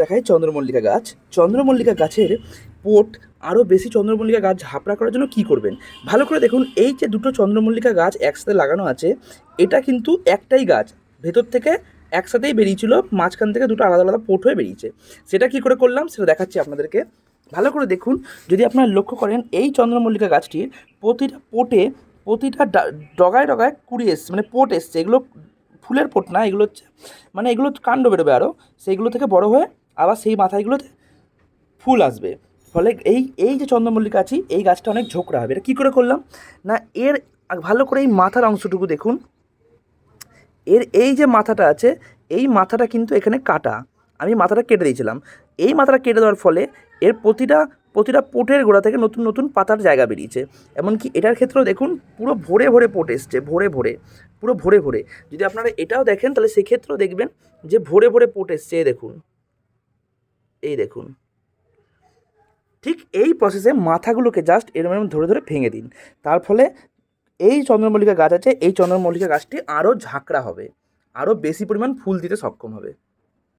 দেখায় চন্দ্রমল্লিকা গাছ। চন্দ্রমল্লিকা গাছের পোট আরও বেশি চন্দ্রমল্লিকা গাছ ঝাপড়া করার জন্য কি করবেন? ভালো করে দেখুন, এই যে দুটো চন্দ্রমল্লিকা গাছ একসাথে লাগানো আছে, এটা কিন্তু একটাই গাছ। ভেতর থেকে একসাথেই বেরিয়েছিল, মাঝখান থেকে দুটো আলাদা আলাদা পোট হয়ে বেরিয়েছে। সেটা কি করে করলাম? সেটা দেখাচ্ছি আপনাদেরকে। ভালো করে দেখুন, যদি আপনারা লক্ষ্য করেন, এই চন্দ্রমল্লিকা গাছটির প্রতিটা পোটে প্রতিটা ডগায় ডগায় কুড়ি এসছে মানে পোট এসছে, এগুলো ফুলের পোট না, এগুলো হচ্ছে মানে এগুলো কাণ্ড বেরোবে আরও সেইগুলো থেকে বড় হয়ে আবার সেই মাথাগুলোতে ফুল আসবে। ফলে এই এই যে চন্দ্রমল্লিকা আছি এই গাছটা অনেক ঝোঁকড়া হবে। এটা কী করে করলাম? না, এর ভালো করে এই মাথার অংশটুকু দেখুন। এর এই যে মাথাটা আছে, এই মাথাটা কিন্তু এখানে কাটা। আমি মাথাটা কেটে দিয়েছিলাম। এই মাথাটা কেটে দেওয়ার ফলে এর প্রতিটা প্রতিটা পোটের গোড়া থেকে নতুন নতুন পাতার জায়গা বেরিয়েছে। এমনকি এটার ক্ষেত্রেও দেখুন, পুরো ভরে ভরে পোট এসছে, ভরে ভরে, পুরো ভরে ভরে। যদি আপনারা এটাও দেখেন, তাহলে সেক্ষেত্রেও দেখবেন যে ভরে ভরে পোট এসছে দেখুন। এই দেখুন। ঠিক এই প্রসেসে মাথাগুলোকে জাস্ট এরম এরম ধরে ধরে ভেঙে দিন। তার ফলে এই চন্দ্রমল্লিকা গাছ আছে, এই চন্দ্রমল্লিকা গাছটি আরও ঝাঁকড়া হবে, আরও বেশি পরিমাণ ফুল দিতে সক্ষম হবে।